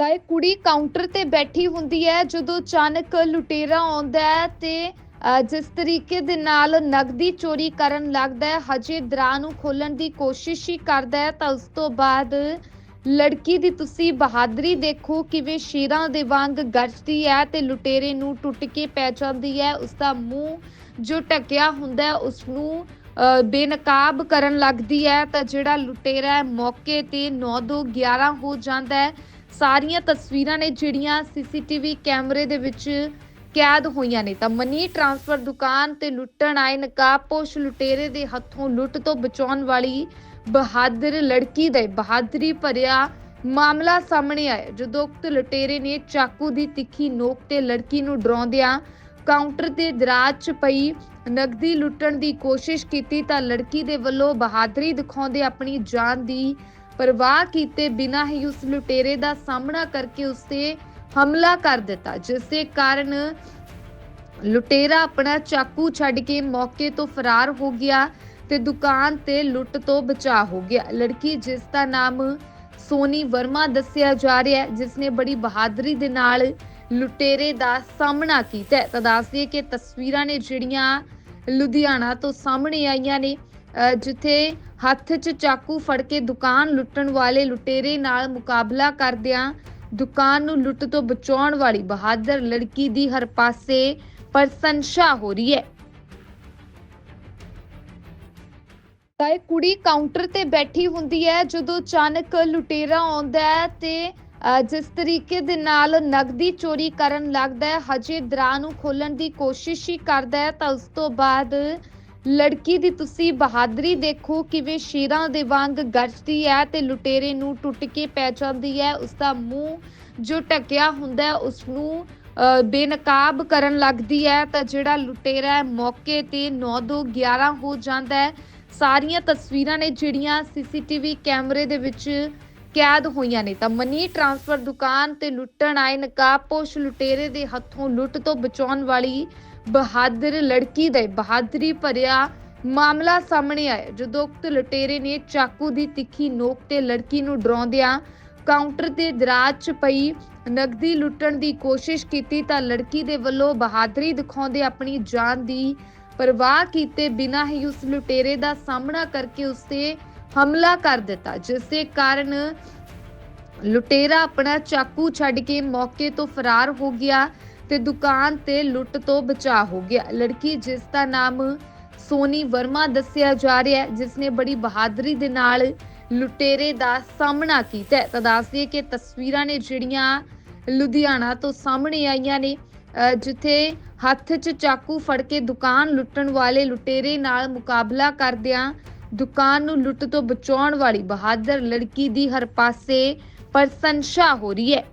ਤਾਂ ਇਹ ਕੁੜੀ ਕਾਊਂਟਰ ਤੇ ਬੈਠੀ ਹੁੰਦੀ ਹੈ, ਜਦੋਂ ਅਚਾਨਕ ਲੁਟੇਰਾ ਆਉਂਦਾ ਹੈ ਤੇ ਜਿਸ ਤਰੀਕੇ ਦੇ ਨਾਲ ਨਗਦੀ ਚੋਰੀ ਕਰਨ ਲੱਗਦਾ ਹੈ, ਹਜੇ ਦਰਾਂ ਨੂੰ ਖੋਲਣ ਦੀ ਕੋਸ਼ਿਸ਼ ਹੀ ਕਰਦਾ ਹੈ, ਤਾਂ ਉਸ ਤੋਂ ਬਾਅਦ ਲੜਕੀ ਦੀ ਤੁਸੀਂ ਬਹਾਦਰੀ ਦੇਖੋ ਕਿਵੇਂ ਸ਼ੇਰਾਂ ਦੇ ਵਾਂਗ ਗਰਜਦੀ ਹੈ ਤੇ ਲੁਟੇਰੇ ਨੂੰ ਟੁੱਟ ਕੇ ਪੈ ਜਾਂਦੀ ਹੈ। ਉਸ ਦਾ ਮੂੰਹ ਜੋ ਢਕਿਆ ਹੁੰਦਾ ਹੈ, ਉਸ ਨੂੰ ਬੇਨਕਾਬ ਕਰਨ ਲੱਗਦੀ ਹੈ, ਤਾਂ ਜਿਹੜਾ ਲੁਟੇਰਾ ਮੌਕੇ ਤੇ 9-2-11 ਹੋ ਜਾਂਦਾ ਹੈ ਸਾਰੀਆਂ ਤਸਵੀਰਾਂ ਨੇ ਜਿਹੜੀਆਂ ਸੀਸੀਟੀਵੀ ਕੈਮਰੇ ਦੇ ਵਿੱਚ ਕੈਦ ਹੋਈਆਂ ਨੇ। ਤਾਂ ਮਨੀ ਟ੍ਰਾਂਸਫਰ ਦੁਕਾਨ ਤੇ ਲੁੱਟਣ ਆਏ, ਨਕਾਬਪੋਸ਼ ਲੁਟੇਰੇ ਦੇ ਹੱਥੋਂ ਲੁੱਟ ਤੋਂ ਬਚਾਉਣ ਵਾਲੀ ਬਹਾਦਰ ਲੜਕੀ ਦੇ ਬਹਾਦਰੀ ਭਰਿਆ ਮਾਮਲਾ ਸਾਹਮਣੇ ਆਇਆ। ਜਦੋਂ ਉਕਤ ਲੁਟੇਰੇ ਨੇ ਚਾਕੂ ਦੀ ਤਿੱਖੀ ਨੋਕ ਤੇ ਲੜਕੀ ਨੂੰ ਡਰਾਉਂਦਿਆਂ ਕਾਊਂਟਰ ਤੇ ਦਰਾਜ 'ਚ ਪਈ ਨਗਦੀ ਲੁੱਟਣ ਦੀ ਕੋਸ਼ਿਸ਼ ਕੀਤੀ ਤਾਂ ਲੜਕੀ ਦੇ ਵੱਲੋਂ ਬਹਾਦਰੀ ਦਿਖਾਉਂਦੇ ਆਪਣੀ ਜਾਨ ਦੀ ਪਰਵਾਹ ਕੀਤੇ ਬਿਨਾਂ ਹੀ ਉਸ ਲੁਟੇਰੇ ਦਾ ਸਾਹਮਣਾ ਕਰਕੇ ਉਸ ਤੇ ਹਮਲਾ ਕਰ ਦਿੱਤਾ ਜਿਸ ਦੇ ਕਾਰਨ ਲੁਟੇਰਾ ਆਪਣਾ ਚਾਕੂ ਛੱਡ ਕੇ ਮੌਕੇ ਤੋਂ ਫਰਾਰ ਹੋ ਗਿਆ ਤੇ ਦੁਕਾਨ ਤੇ ਲੁੱਟ ਤੋਂ ਬਚਾ ਹੋ ਗਿਆ ਲੜਕੀ ਜਿਸ ਦਾ ਨਾਮ ਸੋਨੀ ਵਰਮਾ ਦੱਸਿਆ ਜਾ ਰਿਹਾ ਹੈ ਜਿਸ ਨੇ ਬੜੀ ਬਹਾਦਰੀ ਦੇ ਨਾਲ ਲੁਟੇਰੇ ਦਾ ਸਾਹਮਣਾ ਕੀਤਾ ਹੈ। ਤਾਂ ਦੱਸਦੀਏ ਕਿ ਤਸਵੀਰਾਂ ਨੇ ਜਿਹੜੀਆਂ ਲੁਧਿਆਣਾ ਤੋਂ ਸਾਹਮਣੇ ਆਈਆਂ ਨੇ ਜਿੱਥੇ ਹੱਥ 'ਚ ਚਾਕੂ ਫੜ ਕੇ ਦੁਕਾਨ ਲੁੱਟਣ ਵਾਲੇ ਲੁਟੇਰੇ ਨਾਲ ਮੁਕਾਬਲਾ ਕਰਦਿਆਂ ਦੁਕਾਨ ਨੂੰ ਲੁੱਟ ਤੋਂ ਬਚਾਉਣ ਵਾਲੀ ਬਹਾਦਰ ਲੜਕੀ ਦੀ ਹਰ ਪਾਸੇ ਪ੍ਰਸ਼ੰਸਾ ਹੋ ਰਹੀ ਹੈ। ਤਾਂ ਇਹ ਕੁੜੀ ਕਾਊਂਟਰ ਤੇ ਬੈਠੀ ਹੁੰਦੀ ਹੈ, ਜਦੋਂ ਅਚਾਨਕ ਲੁਟੇਰਾ ਆਉਂਦਾ ਹੈ ਤੇ ਜਿਸ ਤਰੀਕੇ ਦੇ ਨਾਲ ਨਗਦੀ ਚੋਰੀ ਕਰਨ ਲੱਗਦਾ ਹੈ, ਹਜੇ ਦਰਾਂ ਨੂੰ ਖੋਲਣ ਦੀ ਕੋਸ਼ਿਸ਼ ਹੀ ਕਰਦਾ ਹੈ, ਤਾਂ ਉਸ ਤੋਂ ਬਾਅਦ ਲੜਕੀ ਦੀ ਤੁਸੀਂ ਬਹਾਦਰੀ ਦੇਖੋ ਕਿਵੇਂ ਸ਼ੇਰਾਂ ਦੇ ਵਾਂਗ ਗਰਜਦੀ ਹੈ ਤੇ ਲੁਟੇਰੇ ਨੂੰ ਟੁੱਟ ਕੇ ਪੈ ਜਾਂਦੀ ਹੈ। ਉਸ ਦਾ ਮੂੰਹ ਜੋ ਢਕਿਆ ਹੁੰਦਾ ਹੈ ਉਸ ਨੂੰ ਬੇਨਕਾਬ ਕਰਨ ਲੱਗਦੀ ਹੈ। ਤਾਂ ਜਿਹੜਾ ਲੁਟੇਰਾ ਹੈ, ਮੌਕੇ ਤੇ 9-2-11 ਹੋ ਜਾਂਦਾ ਹੈ। ਸਾਰੀਆਂ ਤਸਵੀਰਾਂ ਨੇ ਜਿਹੜੀਆਂ ਸੀਸੀਟੀਵੀ ਕੈਮਰੇ ਦੇ ਵਿੱਚ ਕੈਦ ਹੋਈਆਂ ਨੇ ਤਾਂ ਮਨੀ ਟ੍ਰਾਂਸਫਰ ਦੁਕਾਨ ਤੇ ਲੁੱਟਣ ਆਏ ਨਕਾਬਪੋਸ਼ ਲੁਟੇਰੇ ਦੇ ਹੱਥੋਂ ਲੁੱਟ ਤੋਂ ਬਚਾਉਣ ਵਾਲੀ ਬਹਾਦਰ ਲੜਕੀ ਦੇ ਬਹਾਦਰੀ ਭਰਿਆ ਮਾਮਲਾ ਸਾਹਮਣੇ ਆਇਆ। ਜਦੋਂ ਉਕਤ ਲੁਟੇਰੇ ਨੇ ਚਾਕੂ ਦੀ ਤਿੱਖੀ ਨੋਕ ਤੇ ਲੜਕੀ ਨੂੰ ਡਰਾਉਂਦਿਆਂ ਕਾਊਂਟਰ ਤੇ ਦਰਾਜ 'ਚ ਪਈ ਨਗਦੀ ਲੁੱਟਣ ਦੀ ਕੋਸ਼ਿਸ਼ ਕੀਤੀ ਤਾਂ ਲੜਕੀ ਦੇ ਵੱਲੋਂ ਬਹਾਦਰੀ ਦਿਖਾਉਂਦੇ ਆਪਣੀ ਜਾਨ ਦੀ ਪਰਵਾਹ ਕੀਤੇ ਬਿਨਾਂ ਹੀ ਉਸ ਲੁਟੇਰੇ ਦਾ ਸਾਹਮਣਾ ਕਰਕੇ ਉਸ ਹਮਲਾ ਕਰ ਦਿੱਤਾ, ਜਿਸ ਦੇ ਕਾਰਨ ਲੁਟੇਰਾ ਆਪਣਾ ਚਾਕੂ ਛੱਡ ਕੇ ਮੌਕੇ ਤੋਂ ਫਰਾਰ ਹੋ ਗਿਆ ਤੇ ਦੁਕਾਨ ਤੇ ਲੁੱਟ ਤੋਂ ਬਚਾ ਹੋ ਗਿਆ ਲੜਕੀ ਜਿਸ ਦਾ ਨਾਮ ਸੋਨੀ ਵਰਮਾ ਦੱਸਿਆ ਜਾ ਰਿਹਾ ਹੈ, ਜਿਸ ਨੇ ਬੜੀ ਬਹਾਦਰੀ ਦੇ ਨਾਲ ਲੁਟੇਰੇ ਦਾ ਸਾਹਮਣਾ ਕੀਤਾ ਹੈ। ਤਾਂ ਦੱਸਦੀਏ ਕਿ ਤਸਵੀਰਾਂ ਨੇ ਜਿਹੜੀਆਂ ਲੁਧਿਆਣਾ ਤੋਂ ਸਾਹਮਣੇ ਆਈਆਂ ਨੇ, ਅਹ ਜਿੱਥੇ ਹੱਥ 'ਚ ਚਾਕੂ ਫੜ ਕੇ ਦੁਕਾਨ ਲੁੱਟਣ ਵਾਲੇ ਲੁਟੇਰੇ ਨਾਲ ਮੁਕਾਬਲਾ ਕਰਦਿਆਂ ਦੁਕਾਨ ਨੂੰ ਲੁੱਟ ਤੋਂ ਬਚਾਉਣ ਵਾਲੀ ਬਹਾਦਰ ਲੜਕੀ ਦੀ ਹਰ ਪਾਸੇ ਪ੍ਰਸ਼ੰਸਾ ਹੋ ਰਹੀ ਹੈ।